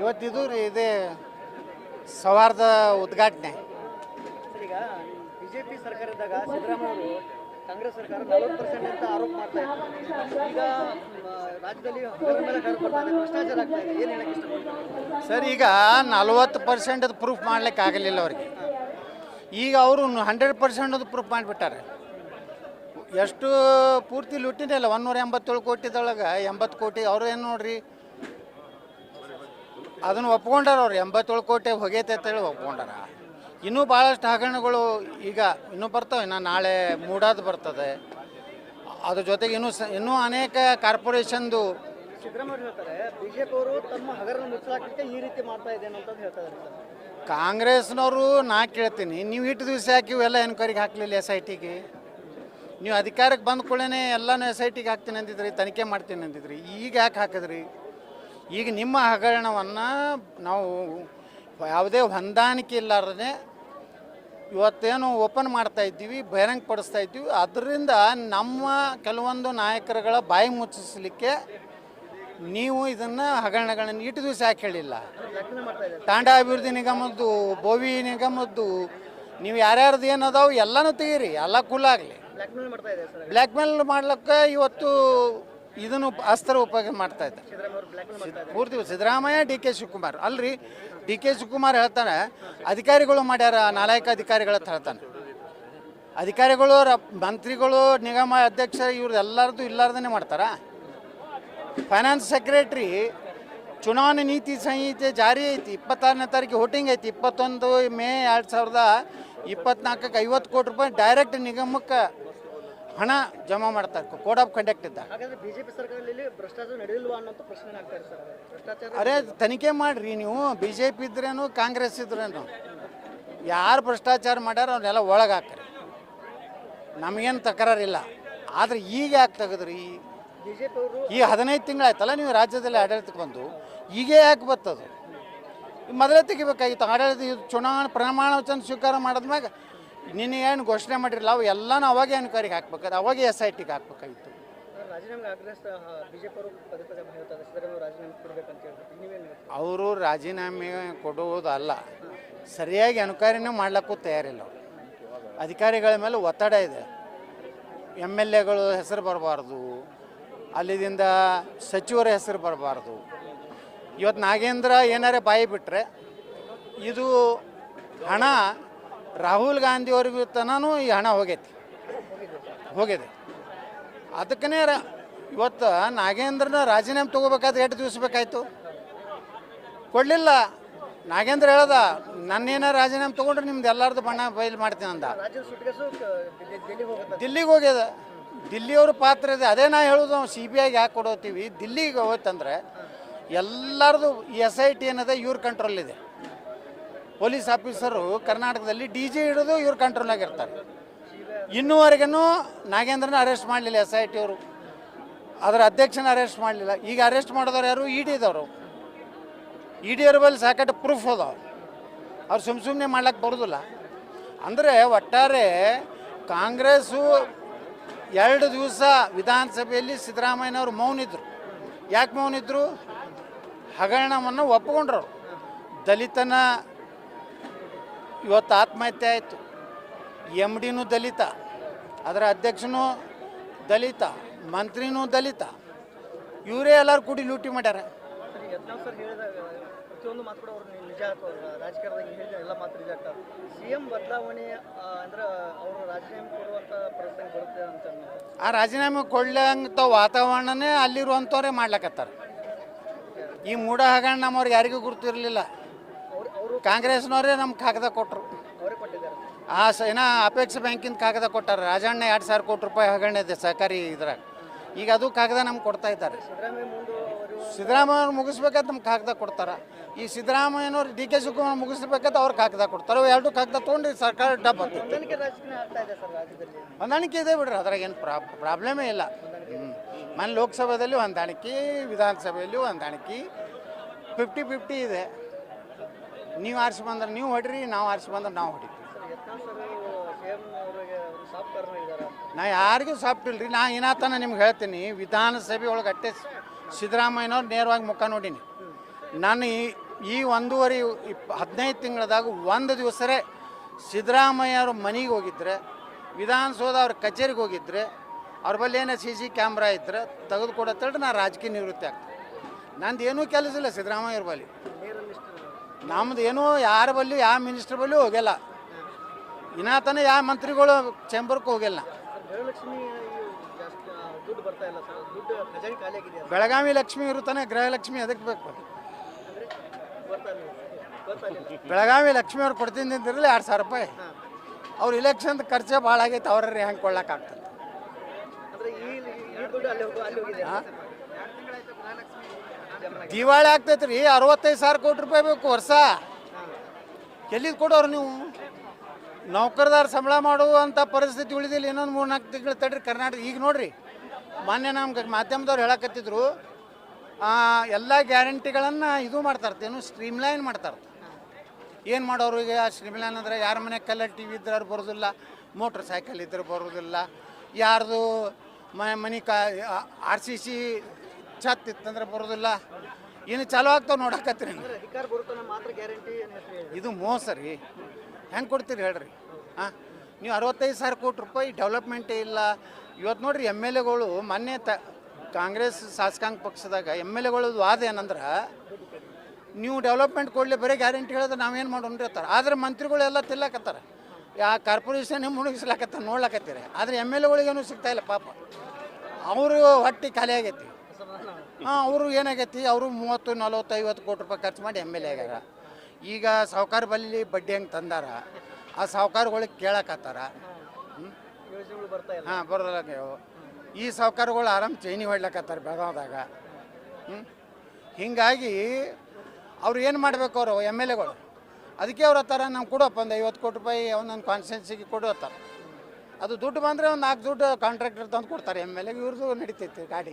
ಇವತ್ತಿದು ರೀ ಇದೇ ಸೌಹಾರ್ದ ಉದ್ಘಾಟನೆ. ಸರ್ ಈಗ ಬಿಜೆಪಿ ಸರ್ಕಾರ ಇದ್ದಾಗ ಸಿದ್ದರಾಮಯ್ಯ ಅವರು ಕಾಂಗ್ರೆಸ್ ಸರ್ಕಾರ ನಲವತ್ತು ಪರ್ಸೆಂಟ್ ಅಂತ ಆರೋಪ ಮಾಡ್ತಾ ಈಗ ಮ, ರಾಜ್ಯದಲ್ಲಿ ಹಗರಣ ಮೇಲೆ ಬರ್ತಾ ಇದೆ ಭ್ರಷ್ಟಾಚಾರ ಆಗ್ತಾ ಇದೆ. ಏನು ಹೇಳಕ್ಕೆ ಇಷ್ಟಪಡ್ತಾರೆ? ಸರ್ ಈಗ ನಲ್ವತ್ತು ಪರ್ಸೆಂಟ್ ಪ್ರೂಫ್ ಮಾಡ್ಲಿಕ್ಕೆ ಆಗಲಿಲ್ಲ ಅವ್ರಿಗೆ. ಈಗ ಅವರು ಹಂಡ್ರೆಡ್ ಪರ್ಸೆಂಟ್ ಅದು ಪ್ರೂಫ್ ಮಾಡಿಬಿಟ್ಟಾರೆ. ಎಷ್ಟು ಪೂರ್ತಿ ಲುಟ್ಟಿನಲ್ಲ ಒಂದೂರ ಎಂಬತ್ತೇಳು ಕೋಟಿದೊಳಗೆ ಎಂಬತ್ತು ಕೋಟಿ. ಅವ್ರು ಏನು ನೋಡ್ರಿ? ಅದನ್ನು ಒಪ್ಕೊಂಡಾರ ಅವ್ರು. ಎಂಬತ್ತೇಳು ಕೋಟಿ ಹೋಗೈತೆ ಅಂತೇಳಿ ಒಪ್ಕೊಂಡಾರ. ಇನ್ನೂ ಭಾಳಷ್ಟು ಹಗರಣಗಳು ಈಗ ಇನ್ನೂ ಬರ್ತವೆ. ಇನ್ನು ನಾಳೆ ಮೂಡಾದ ಬರ್ತದೆ. ಅದ್ರ ಜೊತೆಗೆ ಇನ್ನೂ ಸ ಇನ್ನೂ ಅನೇಕ ಕಾರ್ಪೊರೇಷನ್ದು ಸಿದ್ದರಾಮಯ್ಯ ಹೇಳ್ತಾರೆ ಬಿಜೆಪಿ ಅವರು ತಮ್ಮ ಹಗರಣ ಮುಚ್ಚಲಾಕಕ್ಕೆ ಈ ರೀತಿ ಮಾಡ್ತಾ ಇದೆ ಅಂತ ಹೇಳ್ತಾ ಇದ್ದಾರೆ ಸರ್. ಕಾಂಗ್ರೆಸ್ನವರು ನಾ ಕೇಳ್ತೀನಿ. ನೀವು ಇಟ್ಟು ದಿವಸ ಯಾಕೆ ಇವೆಲ್ಲ ಎನ್ಕ್ವೈರಿಗೆ ಹಾಕಲಿಲ್ಲ ಎಸ್ ಐ ಟಿಗೆ? ನೀವು ಅಧಿಕಾರಕ್ಕೆ ಬಂದ ಕೂಡಲೇ ಎಲ್ಲನೂ ಎಸ್ ಐ ಟಿಗೆ ಹಾಕ್ತೀನಿ ಅಂದಿದ್ರಿ ತನಿಖೆ ಮಾಡ್ತೀನಿ ಅಂದಿದ್ರಿ. ಈಗ ಯಾಕೆ ಹಾಕಿದ್ರಿ? ಈಗ ನಿಮ್ಮ ಹಗರಣವನ್ನು ನಾವು ಯಾವುದೇ ಹೊಂದಾಣಿಕೆ ಇಲ್ಲಾರದೆ ಇವತ್ತೇನು ಓಪನ್ ಮಾಡ್ತಾ ಇದ್ದೀವಿ ಬಹಿರಂಗ ಪಡಿಸ್ತಾ ಇದ್ದೀವಿ. ಅದರಿಂದ ನಮ್ಮ ಕೆಲವೊಂದು ನಾಯಕರುಗಳ ಬಾಯಿ ಮುಚ್ಚಿಸಲಿಕ್ಕೆ ನೀವು ಇದನ್ನು ಹಗರಣಗಳನ್ನು ಇಟ್ಟು ದಿವಸ ಯಾಕೆ ಹೇಳಿಲ್ಲ? ತಾಂಡಾ ಅಭಿವೃದ್ಧಿ ನಿಗಮದ್ದು ಬೋವಿ ನಿಗಮದ್ದು ನೀವು ಯಾರ್ಯಾರ್ದು ಏನದಾವು ಎಲ್ಲನೂ ತೆಗೀರಿ ಎಲ್ಲ ಆಗಲಿ. ಬ್ಲ್ಯಾಕ್ಮೇಲ್ ಬ್ಲ್ಯಾಕ್ ಮೇಲ್ ಮಾಡ್ಲಿಕ್ಕೆ ಇವತ್ತು ಇದನ್ನು ಅಸ್ತ್ರ ಉಪಯೋಗ ಮಾಡ್ತಾ ಇದ್ದಾರೆ ಪೂರ್ತಿ ಸಿದ್ದರಾಮಯ್ಯ, ಡಿ ಕೆ ಶಿವಕುಮಾರ್. ಅಲ್ರಿ, ಡಿ ಕೆ ಶಿವಕುಮಾರ್ ಹೇಳ್ತಾನೆ, ಅಧಿಕಾರಿಗಳು ಮಾಡ್ಯಾರ, ನಾಲಾಯಕ ಅಧಿಕಾರಿಗಳ ಹೇಳ್ತಾನೆ. ಅಧಿಕಾರಿಗಳು ಮಂತ್ರಿಗಳು, ನಿಗಮ ಅಧ್ಯಕ್ಷ ಇವ್ರದ್ದು ಎಲ್ಲರದ್ದು ಇಲ್ಲಾರ್ದೇ ಮಾಡ್ತಾರ. ಫೈನಾನ್ಸ್ ಸೆಕ್ರೆಟ್ರಿ ಚುನಾವಣೆ ನೀತಿ ಸಂಹಿತೆ ಜಾರಿ ಐತಿ, ಇಪ್ಪತ್ತಾರನೇ ತಾರೀಕು ಹೋಟಿಂಗ್ ಐತಿ, ಇಪ್ಪತ್ತೊಂದು ಮೇ ಎರಡು ಸಾವಿರದ ಇಪ್ಪತ್ನಾಲ್ಕಕ್ಕೆ ಐವತ್ತು ಕೋಟಿ ರೂಪಾಯಿ ಡೈರೆಕ್ಟ್ ನಿಗಮಕ್ಕೆ ಹಣ ಜಮಾ ಮಾಡ್ತಾರೆ ಕೋಡ್ ಆಫ್ ಕಂಡಕ್ಟ್ ಇದ್ದ ಹಾಗಾದ್ರೆ ಬಿಜೆಪಿ ಸರ್ಕಾರದಲ್ಲಿ ಭ್ರಷ್ಟಾಚಾರ ನಡೆಯಲ್ವಾ ಅನ್ನೋ ಪ್ರಶ್ನೆ ಆಗ್ತಾ ಇದೆ ಸರ್. ಭ್ರಷ್ಟಾಚಾರ ಅರೆ ತನಿಖೆ ಮಾಡ್ರಿ ನೀವು. ಬಿ ಜೆ ಪಿ ಇದ್ರೇನು ಕಾಂಗ್ರೆಸ್ ಇದ್ರೇನು. ಯಾರು ಭ್ರಷ್ಟಾಚಾರ ಮಾಡ್ಯಾರ ಅವನ್ನೆಲ್ಲ ಒಳಗೆ ಹಾಕ್ರಿ. ನಮಗೇನು ತಕರಾರಿಲ್ಲ. ಆದ್ರೆ ಈಗ ಯಾಕೆ ತೆಗೆದ್ರಿ? ಬಿಜೆಪಿ ಅವರು ಈ ಹದಿನೈದು ತಿಂಗಳಾಯ್ತಲ್ಲ ನೀವು ರಾಜ್ಯದಲ್ಲಿ ಆಡಳಿತಕ್ಕೆ ಬಂದು. ಈಗ ಯಾಕೆ ಬರ್ತದು ಮೊದಲೇ ತೆಗಿಬೇಕಾಗಿತ್ತು. ಆಡಳಿತ ಇದು ಚುನಾವಣೆ ಪ್ರಮಾಣ ವಚನ ಸ್ವೀಕಾರ ಮಾಡಿದ್ಮ್ಯಾಗ ನಿನ್ನೆ ಏನು ಘೋಷಣೆ ಮಾಡಿರಲ್ಲ ಅವು ಎಲ್ಲನೂ ಅವಾಗೆ ಕಾರಿಗೆ ಹಾಕ್ಬೇಕಾದ್ರೆ ಅವಾಗೆ ಎಸ್ ಐ ಟಿಗೆ ಹಾಕ್ಬೇಕಾಗಿತ್ತು. ಅವರು ರಾಜೀನಾಮೆ ಅವರು ಕೊಡುವುದಲ್ಲ ಸರಿಯಾಗಿ ಅನುಕಾರಿನೂ ಮಾಡ್ಲಿಕ್ಕೂ ತಯಾರಿಲ್ಲ ಅವರು. ಅಧಿಕಾರಿಗಳ ಮೇಲೆ ಒತ್ತಡ ಇದೆ. ಎಂ ಎಲ್ ಎಗಳು ಹೆಸರು ಬರಬಾರ್ದು ಅಲ್ಲಿದಿಂದ ಸಚಿವರ ಹೆಸರು ಬರಬಾರ್ದು. ಇವತ್ತು ನಾಗೇಂದ್ರ ಏನಾರೇ ಬಾಯಿ ಬಿಟ್ಟರೆ ಇದು ಹಣ ರಾಹುಲ್ ಗಾಂಧಿಯವ್ರಿಗೂ ತನೂ ಈ ಹಣ ಹೋಗೈತಿ. ಹೋಗಿದೆ. ಅದಕ್ಕನೇ ರ- ಇವತ್ತು ನಾಗೇಂದ್ರನ ರಾಜೀನಾಮೆ ತೊಗೋಬೇಕಾದ್ರೆ ಎಷ್ಟು ದಿವಸ ಬೇಕಾಯ್ತು ಕೊಡಲಿಲ್ಲ. ನಾಗೇಂದ್ರ ಹೇಳ್ದ ನನ್ನೇನ ರಾಜೀನಾಮೆ ತೊಗೊಂಡ್ರೆ ನಿಮ್ದು ಎಲ್ಲರದು ಬಣ್ಣ ಬಯಲು ಮಾಡ್ತೀನಿ ಅಂದ. ದಿಲ್ಲಿಗೆ ಹೋಗ್ಯದ. ದಿಲ್ಲಿಯವ್ರ ಪಾತ್ರ ಇದೆ. ಅದೇ ನಾ ಹೇಳೋದು ನಾವು ಸಿ ಬಿ ಐಗೆ ಯಾಕೆ ಕೊಡೋತೀವಿ? ದಿಲ್ಲಿಗೆ ಹೋಯ್ತಂದ್ರೆ ಎಲ್ಲರದು ಎಸ್ ಐ ಟಿ ಏನಿದೆ ಇವ್ರ ಕಂಟ್ರೋಲ್ ಇದೆ. ಪೊಲೀಸ್ ಆಫೀಸರು ಕರ್ನಾಟಕದಲ್ಲಿ ಡಿ ಜೆ ಹಿಡಿದು ಇವ್ರ ಕಂಟ್ರೋಲ್ನಾಗ ಇರ್ತಾರೆ ಇನ್ನೂವರೆಗೂ ನಾಗೇಂದ್ರನ ಅರೆಸ್ಟ್ ಮಾಡಲಿಲ್ಲ ಎಸ್ ಐ ಟಿ ಅವರು. ಅದರ ಅಧ್ಯಕ್ಷನ ಅರೆಸ್ಟ್ ಮಾಡಲಿಲ್ಲ. ಈಗ ಅರೆಸ್ಟ್ ಮಾಡಿದವ್ರು ಯಾರು? ಇ ಡಿದವರು ಇ ಡಿ ಅವ್ರ ಬಲ್ಲಿ ಸಾಕಷ್ಟು ಪ್ರೂಫ್ ಅದಾವ. ಅವ್ರು ಸುಮ್ಮ ಸುಮ್ಮನೆ ಮಾಡ್ಲಿಕ್ಕೆ ಬರೋದಿಲ್ಲ. ಅಂದರೆ ಒಟ್ಟಾರೆ ಕಾಂಗ್ರೆಸ್ಸು ಎರಡು ದಿವಸ ವಿಧಾನಸಭೆಯಲ್ಲಿ ಸಿದ್ದರಾಮಯ್ಯನವರು ಮೌನಿದ್ರು. ಯಾಕೆ ಮೌನಿದ್ರು? ಹಗರಣವನ್ನು ಒಪ್ಪಿಕೊಂಡ್ರು ಅವ್ರು. ದಲಿತನ ಇವತ್ತು ಆತ್ಮಹತ್ಯೆ ಆಯಿತು. ಎಂ ಡಿನೂ ದಲಿತ ಅದರ ಅಧ್ಯಕ್ಷನೂ ದಲಿತ ಮಂತ್ರಿನೂ ದಲಿತ. ಇವರೇ ಎಲ್ಲರೂ ಕೂಡಿ ಲೂಟಿ ಮಾಡ್ಯಾರ. ಸರ್ ಸರ್ ಹೇಳಿದಾಗ ಪ್ರತಿಯೊಂದು ಮಾತು ಕೂಡ ಅವ್ರು ನಿಜ ಆಗ್ತವ್ರ ರಾಜಕೀಯದಾಗ ಹೇಳಿದ ಎಲ್ಲ ಮಾತು ನಿಜ ಆಗ್ತಾವೆ. ಸಿ ಎಂ ಬದಲಾವಣೆ ಆ, ಅಂದ್ರೆ ಅವರು ರಾಜೀನಾಮೆ ಕೊಡುವಂಥ ಪ್ರಸಂಗ ಬರುತ್ತೆ ಅಂತ ಅನ್ನೋದು. ಆ ರಾಜೀನಾಮೆ ಕೊಡ್ಲಂತ ವಾತಾವರಣನೇ ಅಲ್ಲಿರುವಂಥವ್ರೆ ಮಾಡ್ಲಕತ್ತಾರ. ಈ ಮೂಢ ಹಗರಣ ನಮ್ಮವ್ರಿಗೆ ಯಾರಿಗೂ ಗುರುತಿರಲಿಲ್ಲ. ಕಾಂಗ್ರೆಸ್ನವರೇ ನಮ್ಗೆ ಕಾಗದ ಕೊಟ್ಟರು ಆ ಏನೋ ಅಪೇಕ್ಷ ಬ್ಯಾಂಕಿಂದ ಕಾಗದ ಕೊಟ್ಟಾರೆ. ರಾಜಣ್ಣ ಎರಡು ಸಾವಿರ ಕೋಟಿ ರೂಪಾಯಿ ಹಗರಣ ಇದೆ ಸಹಕಾರಿ ಇದ್ರಾಗ. ಈಗ ಅದು ಕಾಗದ ನಮ್ಗೆ ಕೊಡ್ತಾ ಇದ್ದಾರೆ. ಸಿದ್ದರಾಮಯ್ಯ ಮುಗಿಸ್ಬೇಕಾದ್ರೆ ನಮ್ಗೆ ಕಾಗದ ಕೊಡ್ತಾರೆ. ಈ ಸಿದ್ದರಾಮಯ್ಯನವ್ರು ಡಿ ಕೆ ಶಿವಕುಮಾರ್ ಮುಗಿಸ್ಬೇಕಾದ್ರೆ ಅವ್ರು ಕಾಗದ ಕೊಡ್ತಾರೆ. ಎರಡು ಕಾಗದ ತೊಗೊಂಡು ಸರ್ಕಾರ ಡಬ್ ಹೊಂದಾಣಿಕೆ ಇದೆ ಬಿಡ್ರಿ, ಅದ್ರಾಗ ಏನು ಪ್ರಾಬ್ಲಮೇ ಇಲ್ಲ. ಮನೆ ಲೋಕಸಭೆಯಲ್ಲಿ ಹೊಂದಾಣಿಕೆ, ವಿಧಾನಸಭೆಯಲ್ಲಿ ಹೊಂದಾಣಿಕೆ. ಫಿಫ್ಟಿ ಫಿಫ್ಟಿ ಇದೆ. ನೀವು ಆರಿಸಿ ಬಂದ್ರೆ ನೀವು ಹೊಡ್ರಿ, ನಾವು ಆರಿಸಿ ಬಂದ್ರೆ ನಾವು ಇದ್ದಾರೆ ನಾ ಯಾರಿಗೂ ಸಾಫ್ಟ್ ಇಲ್ರಿ, ನಾ ಏನಾತನ ನಿಮ್ಗೆ ಹೇಳ್ತೀನಿ, ವಿಧಾನಸಭೆ ಒಳಗೆ ಅಟ್ಟೆ ಸಿದ್ದರಾಮಯ್ಯನವ್ರು ನೇರವಾಗಿ ಮುಖ ನೋಡೀನಿ. ನಾನು ಈ ಈ ಒಂದೂವರೆ ಇಪ್, ಹದಿನೈದು ತಿಂಗಳದಾಗ ಒಂದು ದಿವಸರೇ ಸಿದ್ದರಾಮಯ್ಯ ಅವ್ರ ಮನೆಗೆ ಹೋಗಿದ್ರೆ, ವಿಧಾನಸೌಧ ಅವ್ರ ಕಚೇರಿಗೆ ಹೋಗಿದ್ರೆ, ಅವ್ರ ಬಳಿ ಏನೋ ಸಿ ಸಿ ಕ್ಯಾಮ್ರಾ ಇದ್ರೆ ತೆಗೆದುಕೊಡತ್ತೇಳಿ ನಾ ರಾಜಕೀಯ ನಿವೃತ್ತಿ ಆಗ್ತೀನಿ. ನಂದು ಏನೂ ಕೆಲಸ ಇಲ್ಲ ಸಿದ್ದರಾಮಯ್ಯವ್ರ ಬಳಿ ನಮ್ದು ಏನು ಯಾರ ಬಳಿ ಯಾವ ಮಿನಿಸ್ಟರ್ ಬಳಿ ಹೋಗಿಲ್ಲ. ಇನ್ನಾತನ ಯಾವ ಮಂತ್ರಿಗಳು ಚೇಂಬರ್ಗೆ ಹೋಗಿಲ್ಲ. ಬೆಳಗಾವಿ ಲಕ್ಷ್ಮಿ ಇರುತ್ತಾನೆ ಗೃಹಲಕ್ಷ್ಮಿ ಅದಕ್ಕೆ ಬೇಕು. ಬೆಳಗಾವಿ ಲಕ್ಷ್ಮಿ ಅವ್ರು ಕೊಡ್ತೀನಿ ಅಂತಿರಲಿ ಎರಡು ಸಾವಿರ ರೂಪಾಯಿ. ಅವ್ರ ಇಲೆಕ್ಷನ್ ಖರ್ಚೆ ಭಾಳ ಆಗೈತೆ ಅವ್ರ ಹೆಂಗೆ ಕೊಡ್ಲಕ್ಕಾಗ್ತದೆ ಅಂದರೆ ಈ ಈ ದುಡ್ಡು ಅಲ್ಲಿ ಹೋಗೋ ಅಲ್ಲಿ ಹೋಗಿದೆ ಹಾಂ ಜಮಾ ಆಗಿದೆ. ದಿವಾಳಿ ಆಗ್ತೈತೆ ರೀ ಅರವತ್ತೈದು ಸಾವಿರ ಕೋಟಿ ರೂಪಾಯಿ ಬೇಕು ವರ್ಷ. ಎಲ್ಲಿದ್ ಕೊಡೋರು ನೀವು? ನೌಕರದಾರ ಸಂಬಳ ಮಾಡುವಂಥ ಪರಿಸ್ಥಿತಿ ಉಳಿದಿಲ್ಲ, ಇನ್ನೊಂದು ಮೂರು ನಾಲ್ಕು ತಿಂಗಳು ತಡ್ರಿ ಕರ್ನಾಟಕ. ಈಗ ನೋಡ್ರಿ, ಮೊನ್ನೆ ನಮ್ಗೆ ಮಾಧ್ಯಮದವ್ರು ಹೇಳಕತ್ತಿದ್ರು ಎಲ್ಲ ಗ್ಯಾರಂಟಿಗಳನ್ನು ಇದು ಮಾಡ್ತಾರತ್ತೆ ಏನು ಸ್ಟ್ರೀಮ್ಲೈನ್ ಮಾಡ್ತಾರೆ ಏನು ಮಾಡೋರು ಈಗ ಸ್ಟ್ರೀಮ್ಲೈನ್ ಅಂದರೆ ಯಾರ ಮನೆ ಕಲ್ಲ ಟಿ ವಿ ಇದ್ರೆ ಬರೋದಿಲ್ಲ, ಮೋಟ್ರ್ ಸೈಕಲ್ ಇದ್ರೆ ಬರೋದಿಲ್ಲ, ಯಾರ್ದು ಮನೆ ಮನೆ ಕಾ ಆರ್ ಸಿ ಸಿ ಛತ್ ಇತ್ತಂದ್ರೆ ಬರೋದಿಲ್ಲ. ಇನ್ನು ಚಾಲೂ ಆಗ್ತಾವೆ ಹೆಸರು ಇದು ಮೋಸ ರೀ. ಹೆಂಗೆ ಕೊಡ್ತೀರಿ ಹೇಳ್ರಿ. ಹಾಂ? ನೀವು ಅರವತ್ತೈದು ಸಾವಿರ ಕೋಟಿ ರೂಪಾಯಿ ಡೆವಲಪ್ಮೆಂಟೇ ಇಲ್ಲ. ಇವತ್ತು ನೋಡ್ರಿ ಎಂ ಎಲ್ ಎಗಳು ಮೊನ್ನೆ ತ ಕಾಂಗ್ರೆಸ್ ಶಾಸಕಾಂಗ ಪಕ್ಷದಾಗ ಎಂ ಎಲ್ ಎಗಳು ವಾದ ಏನಂದ್ರೆ, ನೀವು ಡೆವಲಪ್ಮೆಂಟ್ ಕೊಡಲಿ ಬರೀ ಗ್ಯಾರಂಟಿ ಹೇಳಿದ್ರೆ ನಾವೇನು ಮಾಡೋಣ್ರಿ ಅಂತಾರೆ. ಮಂತ್ರಿಗಳು ಎಲ್ಲ ತಿಲ್ಲಕತ್ತಾರೆ ಯಾ ಕಾರ್ಪೊರೇಷನ್ ಮುಳುಗಿಸ್ಲಾಕತ್ತಾರ, ನೋಡ್ಲಾಕತ್ತೀರಿ. ಆದರೆ ಎಂ ಎಲ್ ಎಗಳಿಗೇನು ಸಿಗ್ತಾ ಇಲ್ಲ ಪಾಪ. ಅವರು ಹೊಟ್ಟೆ ಖಾಲಿ ಆಗೈತಿ. ಹಾಂ, ಅವರು ಏನಾಗೈತಿ, ಅವರು ಮೂವತ್ತು ನಲವತ್ತು ಐವತ್ತು ಕೋಟಿ ರೂಪಾಯಿ ಖರ್ಚು ಮಾಡಿ ಎಂ ಎಲ್ ಎ ಆಗ್ಯಾರ. ಈಗ ಸಾವ್ಕಾರ ಬಲ್ಲಿ ಬಡ್ಡಿ ಹೆಂಗೆ ತಂದಾರ, ಆ ಸಾವ್ಕಾರಗಳಿಗೆ ಕೇಳಕತ್ತಾರ. ಹಾಂ ನೀವು. ಈ ಸಾವ್ಕಾರಗಳು ಆರಾಮ್ ಚೈನಿ ಹೊಡ್ಲಕತ್ತಾರ ಬೆಳಗಾವ್ದಾಗ. ಹ್ಞೂ ಹೀಗಾಗಿ ಅವ್ರು ಏನು ಮಾಡಬೇಕು ಅವರು ಎಂ ಎಲ್ ಎಗಳು ಅದಕ್ಕೆ ಅವ್ರ ಹತ್ತಾರ, ನಾವು ಕೊಡಪ್ಪ, ಒಂದು ಐವತ್ತು ಕೋಟಿ ರೂಪಾಯಿ ಒಂದೊಂದು ಕಾನ್ಸ್ಟೆನ್ಸಿಗೆ ಕೊಡು ಹತ್ತಾರ. ಅದು ದುಡ್ಡು ಬಂದರೆ ಒಂದು ನಾಲ್ಕು ದುಡ್ಡು ಕಾಂಟ್ರಾಕ್ಟರ್ ತಂದು ಕೊಡ್ತಾರೆ ಎಂ ಎಲ್ ಎಗೆ ಇವ್ರದ್ದು ನಡೀತೈತಿ ಗಾಡಿ.